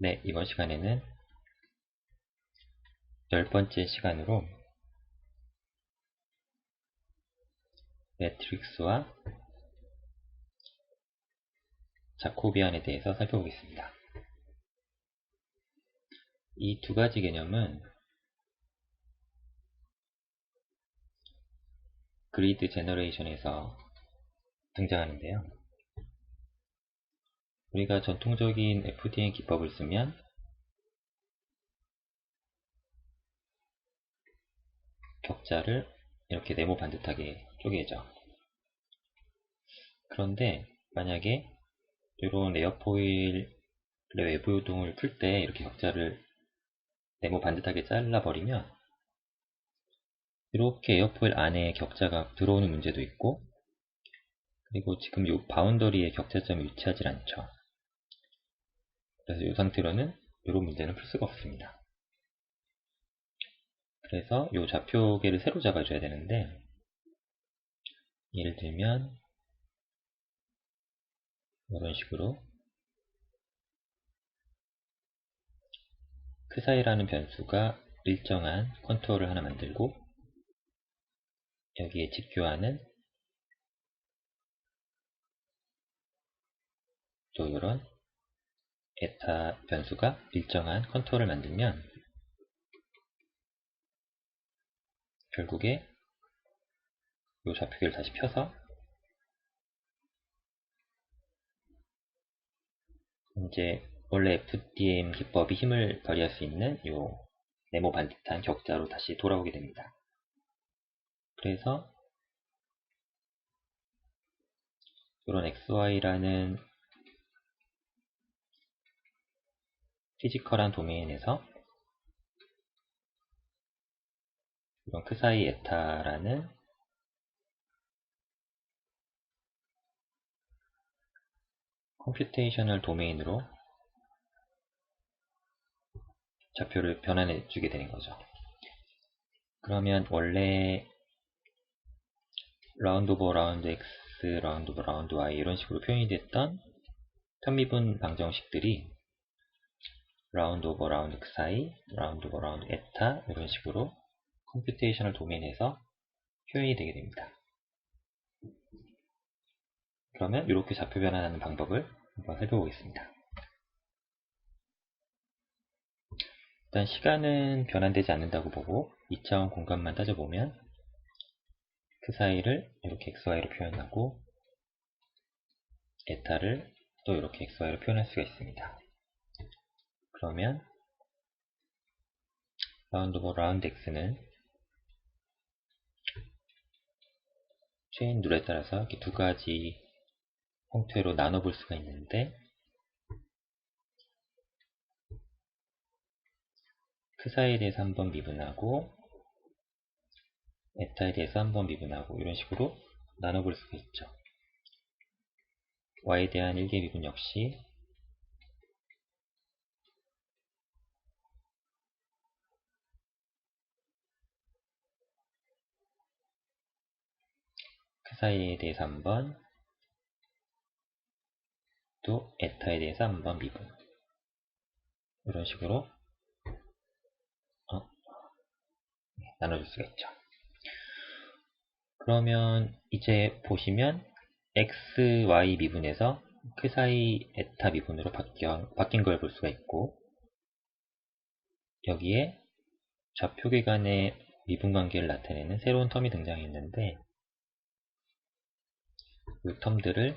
네, 이번 시간에는 열 번째 시간으로 매트릭스와 자코비안에 대해서 살펴보겠습니다. 이 두 가지 개념은 그리드 제너레이션에서 등장하는데요. 우리가 전통적인 FDN 기법을 쓰면 격자를 이렇게 네모 반듯하게 쪼개죠. 그런데 만약에 이런 에어포일의 외부 요동을 풀 때 이렇게 격자를 네모 반듯하게 잘라버리면 이렇게 에어포일 안에 격자가 들어오는 문제도 있고 그리고 지금 이 바운더리에 격자점이 위치하지 않죠. 그래서 이 상태로는 이런 문제는 풀 수가 없습니다. 그래서 이 좌표계를 새로 잡아줘야 되는데 예를 들면 이런 식으로 그 사이라는 변수가 일정한 컨투어를 하나 만들고 여기에 직교하는 또 이런 에타 변수가 일정한 컨투어를 만들면 결국에 이 좌표계를 다시 펴서 이제 원래 FDM 기법이 힘을 발휘할 수 있는 이 네모 반듯한 격자로 다시 돌아오게 됩니다. 그래서 이런 XY라는 피지컬한 도메인에서 이런 크사이 에타라는 컴퓨테이셔널 도메인으로 좌표를 변환해 주게 되는 거죠. 그러면 원래 라운드 오버 라운드 x, 라운드 오버 라운드 y 이런 식으로 표현이 됐던 편미분 방정식들이 라운드 오버 라운드 xi, 라운드 오버 라운드 에타 이런 식으로 컴퓨테이셔널 도메인에서 표현이 되게 됩니다. 그러면 이렇게 좌표 변환하는 방법을 한번 살펴보겠습니다. 일단 시간은 변환되지 않는다고 보고 2차원 공간만 따져보면 그 사이를 이렇게 xy로 표현하고 에타를 또 이렇게 xy로 표현할 수가 있습니다. 그러면 라운드 오버 라운드 x는 체인 룰에 따라서 이렇게 두 가지 형태로 나눠볼 수가 있는데 그 사이에 대해서 한번 미분하고 에타에 대해서 한번 미분하고 이런 식으로 나눠볼 수가 있죠. y에 대한 1개 미분 역시 사이에 대해서 한번 또 에타에 대해서 한번 미분 이런 식으로 어, 나눠줄 수가 있죠. 그러면 이제 보시면 x, y 미분에서 그 사이 에타 미분으로 바뀌어, 바뀐 걸 볼 수가 있고 여기에 좌표계 간의 미분 관계를 나타내는 새로운 텀이 등장했는데 이 텀들을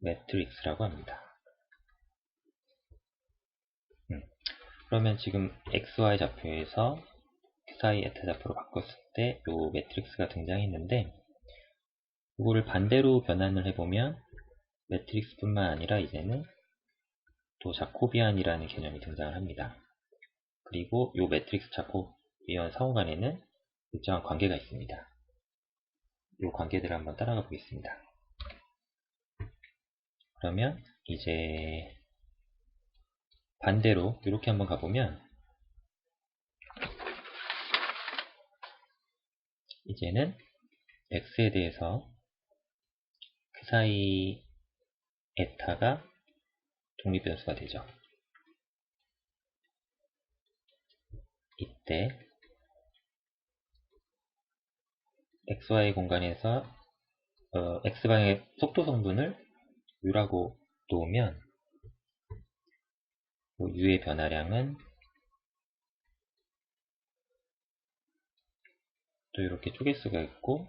매트릭스라고 합니다. 음, 그러면 지금 XY 좌표에서 사이 에타 좌표로 바꿨을 때 이 매트릭스가 등장했는데 이거를 반대로 변환을 해보면 매트릭스뿐만 아니라 이제는 또 자코비안이라는 개념이 등장을 합니다. 그리고 이 매트릭스 자코비안 상호간에는 일정한 관계가 있습니다. 이 관계들을 한번 따라가 보겠습니다. 그러면 이제 반대로 이렇게 한번 가보면 이제는 x에 대해서 그 사이 에타가 독립변수가 되죠. 이때 xy 공간에서 어, x방의 속도 성분을 u라고 놓으면 u의 변화량은 또 이렇게 쪼갤 수가 있고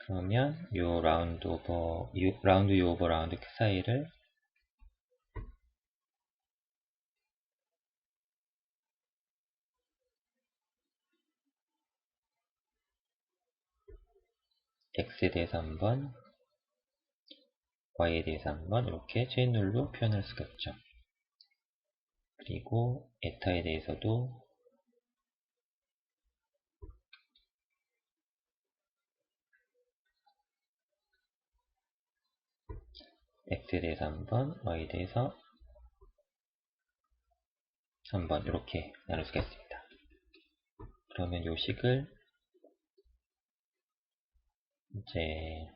그러면 요 라운드 오버 유, 라운드 유 오버 라운드 그 사이를 x에 대해서 한번 y에 대해서 한번 이렇게 체인 룰로 표현할 수가 있죠. 그리고 에타에 대해서도 x에 대해서 한번, y에 대해서 한번 이렇게 나눌 수가 있습니다. 그러면 이 식을 이제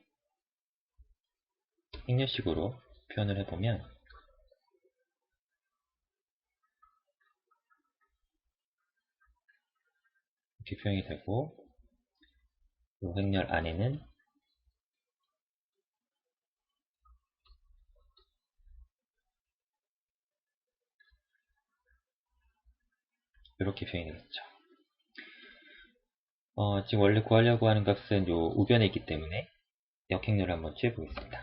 행렬식으로 표현을 해보면 이렇게 표현이 되고 이 행렬 안에는 이렇게 표현이 되겠죠. 어, 지금 원래 구하려고 하는 값은 요 우변에 있기 때문에 역행렬을 한번 취해 보겠습니다.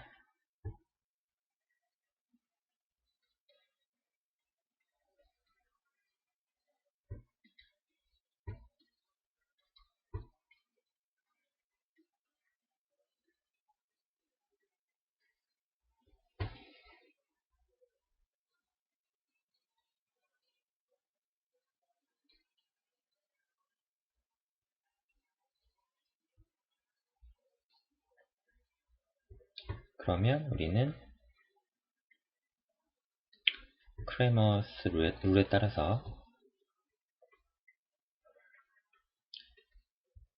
그러면 우리는 크레머스 룰에, 룰에 따라서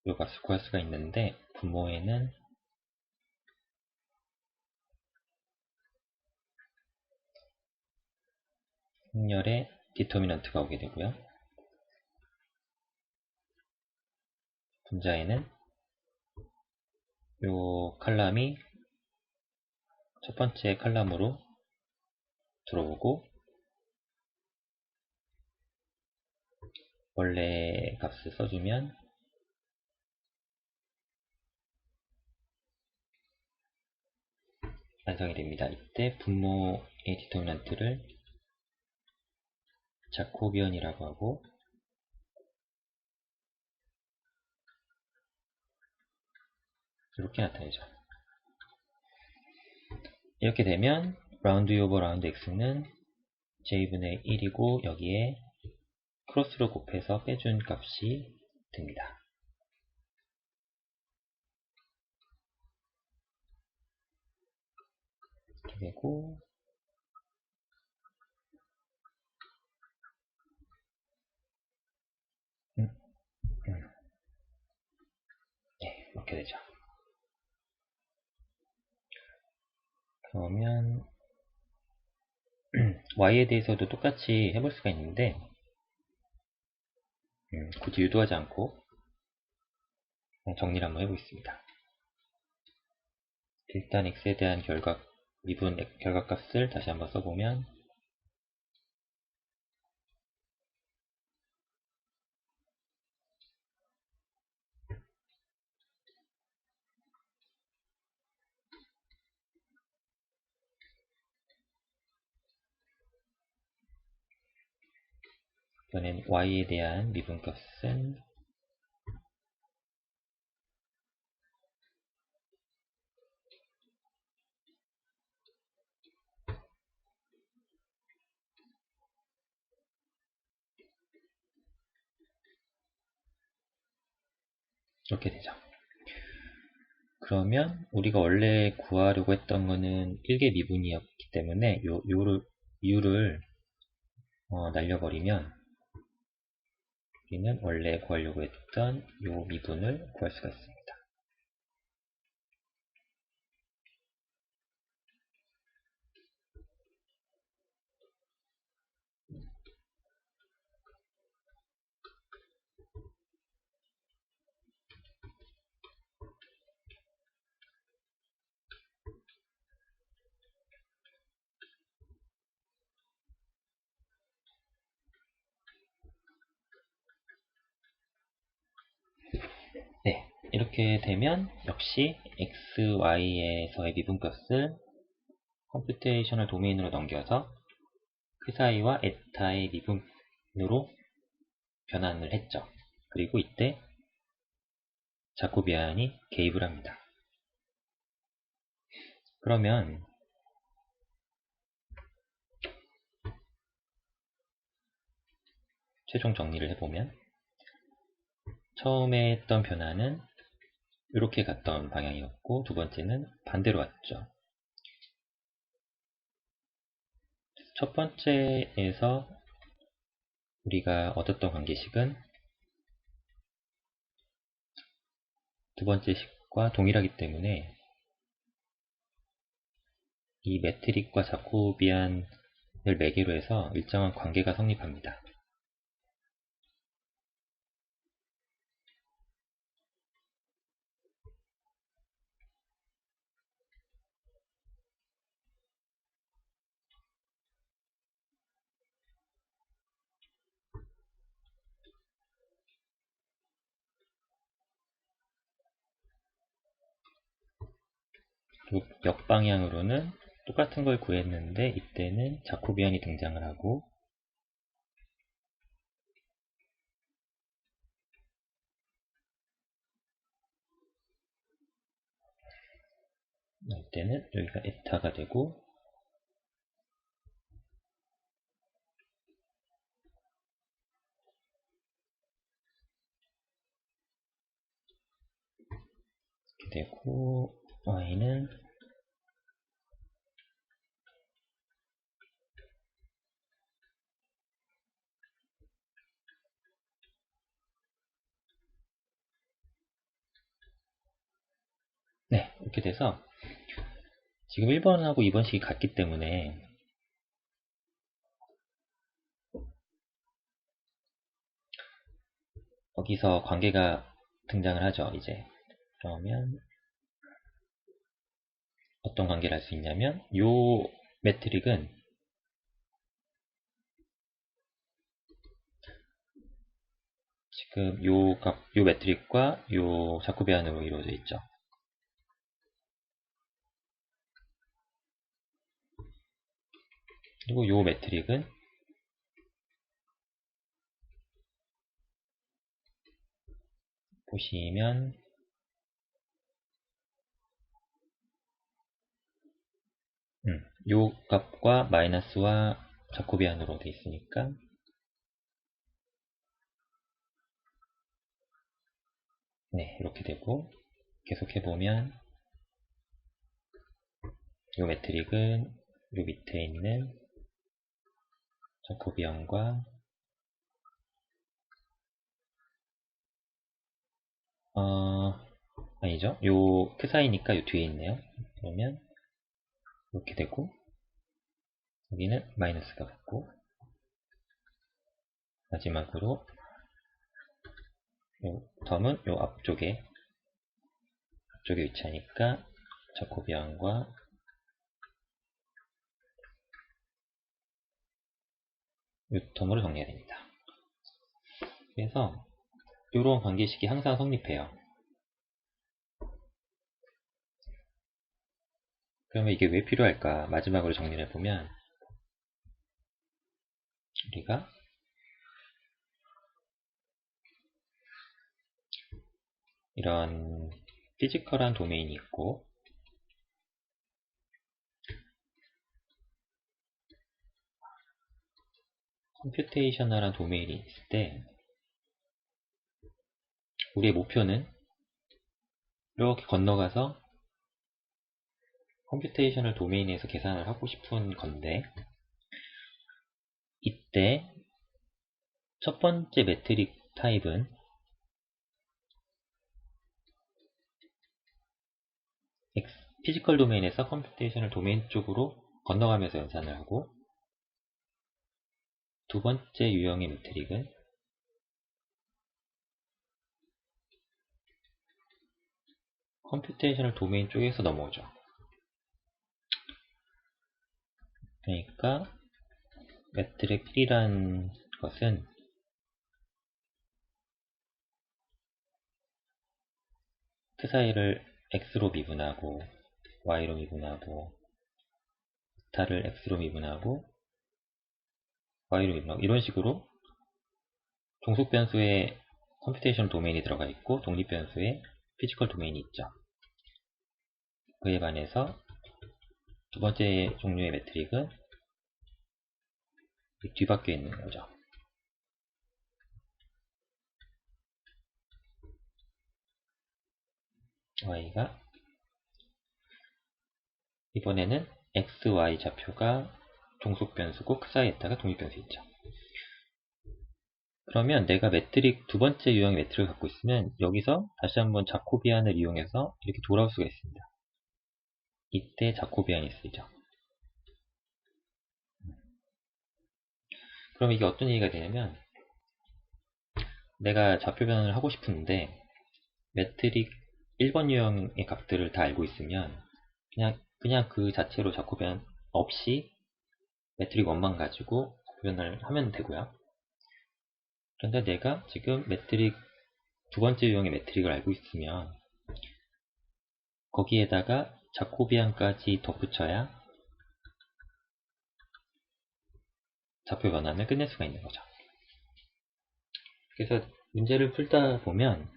이 값을 구할 수가 있는데 분모에는 행렬의 디터미넌트가 오게 되고요. 분자에는 이 칼럼이 첫 번째 칼럼으로 들어오고 원래 값을 써주면 완성이 됩니다. 이때 분모의 디터미넌트를 자코비언이라고 하고 이렇게 나타내죠. 이렇게 되면 라운드 오버 라운드 x는 j분의 1이고 여기에 크로스로 곱해서 빼준 값이 됩니다. 이렇게 되고 음, 음. 네, 이렇게 되죠. 그러면 y에 대해서도 똑같이 해볼 수가 있는데 음, 굳이 유도하지 않고 정리를 한번 해보겠습니다. 일단 x에 대한 결과 미분 결과값을 다시 한번 써보면 이번엔 y에 대한 미분값은 이렇게 되죠. 그러면 우리가 원래 구하려고 했던 거는 1개 미분이었기 때문에 요, 요를, 이유를 어, 날려버리면 우리는 원래 구하려고 했던 요 미분을 구할 수가 있습니다. 이렇게 되면 역시 x, y에서의 미분값을 컴퓨테이셔널 도메인으로 넘겨서 그 사이와 에타의 미분으로 변환을 했죠. 그리고 이때 자코비안이 개입을 합니다. 그러면 최종 정리를 해보면 처음에 했던 변화는 이렇게 갔던 방향이었고 두 번째는 반대로 왔죠. 첫 번째에서 우리가 얻었던 관계식은 두 번째 식과 동일하기 때문에 이 매트릭과 자코비안을 매개로 해서 일정한 관계가 성립합니다. 역방향으로는 똑같은 걸 구했는데 이때는 자코비안이 등장을 하고 이때는 여기가 에타가 되고 되고 y는 네, 이렇게 돼서 지금 1번하고 2번식이 같기 때문에 여기서 관계가 등장을 하죠, 이제. 그러면 어떤 관계를 할수 있냐면 요 매트릭은 지금 요 값, 요 매트릭과 요 자코비안으로 이루어져 있죠. 그리고 요 매트릭은 보시면 음, 요 값과 마이너스와 자코비안으로 되어 있으니까 네 이렇게 되고 계속 해 보면 요 매트릭은 요 밑에 있는 자코비안과 어, 아니죠? 요 그 사이니까 요 뒤에 있네요. 그러면 이렇게 되고 여기는 마이너스가 같고 마지막으로 요 덤은 요 앞쪽에 앞쪽에 위치하니까 자코비안과 요 덤으로 정리해야 됩니다. 그래서 이런 관계식이 항상 성립해요. 그러면 이게 왜 필요할까? 마지막으로 정리를 해보면 우리가? 이런 피지컬한 도메인이 있고 컴퓨테이셔널한 도메인이 있을 때 우리의 목표는 이렇게 건너가서 컴퓨테이셔널 도메인에서 계산을 하고 싶은 건데 이때 첫 번째 매트릭 타입은 피지컬 도메인에서 컴퓨테이셔널 도메인 쪽으로 건너가면서 연산을 하고 두 번째 유형의 매트릭은 컴퓨테이셔널 도메인 쪽에서 넘어오죠. 그러니까 매트릭 1이란 것은 트 사이를 x로 미분하고 y로 미분하고 타를 x로 미분하고 y로 미분하고 이런 식으로 종속 변수에 컴퓨테이션 도메인이 들어가 있고 독립 변수에 피지컬 도메인이 있죠. 그에 반해서 두 번째 종류의 매트릭은 뒤바뀌어 있는 거죠. y가 이번에는 x, y 좌표가 종속 변수고 크 사이에다가 독립 변수 있죠. 그러면 내가 매트릭 두 번째 유형의 매트릭을 갖고 있으면 여기서 다시 한번 자코비안을 이용해서 이렇게 돌아올 수가 있습니다. 이때 자코비안이 쓰이죠. 그럼 이게 어떤 얘기가 되냐면 내가 좌표 변환을 하고 싶은데 매트릭 1번 유형의 값들을 다 알고 있으면 그냥 그냥 그 자체로 자코 변환 없이 매트릭 1만 가지고 변환을 하면 되고요. 그런데 내가 지금 매트릭 두 번째 유형의 매트릭을 알고 있으면 거기에다가 자코비안까지 덧붙여야 좌표 변환을 끝낼 수가 있는 거죠. 그래서 문제를 풀다 보면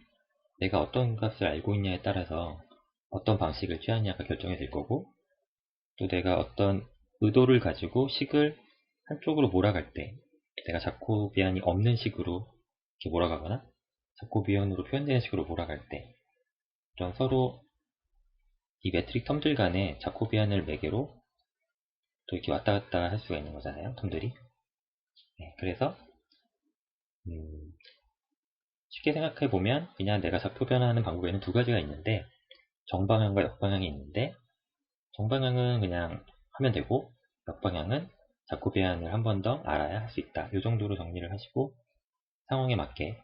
내가 어떤 값을 알고 있냐에 따라서 어떤 방식을 취하냐가 결정이 될 거고 또 내가 어떤 의도를 가지고 식을 한쪽으로 몰아갈 때 내가 자코비안이 없는 식으로 이렇게 몰아가거나 자코비안으로 표현되는 식으로 몰아갈 때 이런 서로 이 매트릭 텀들 간에 자코비안을 매개로 또 이렇게 왔다 갔다 할 수가 있는 거잖아요 텀들이 네, 그래서 음, 쉽게 생각해 보면 그냥 내가 좌표 변화하는 방법에는 두 가지가 있는데 정방향과 역방향이 있는데 정방향은 그냥 하면 되고 역방향은 자코비안을 한 번 더 알아야 할 수 있다. 이 정도로 정리를 하시고 상황에 맞게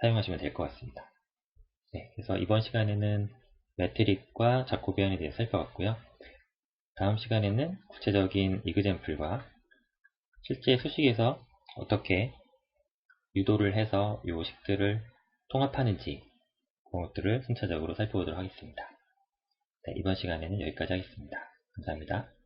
사용하시면 될 것 같습니다. 네, 그래서 이번 시간에는 매트릭과 자코비안에 대해 살펴봤고요. 다음 시간에는 구체적인 이그젠플과 실제 수식에서 어떻게 유도를 해서 이 식들을 통합하는지 그런 것들을 순차적으로 살펴보도록 하겠습니다. 네, 이번 시간에는 여기까지 하겠습니다. 감사합니다.